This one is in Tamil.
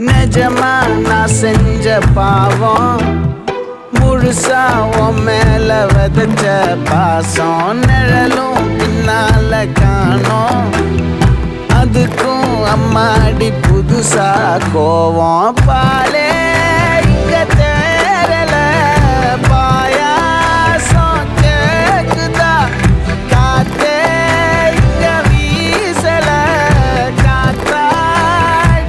நிஜமா நான் செஞ்ச பாவம்? முழுசா உன் மேல விதைச்ச பாசம். நிழலும் பின்னால காணோம். அதுக்கும் அம்மாடி புதுசா கோவம். பாலே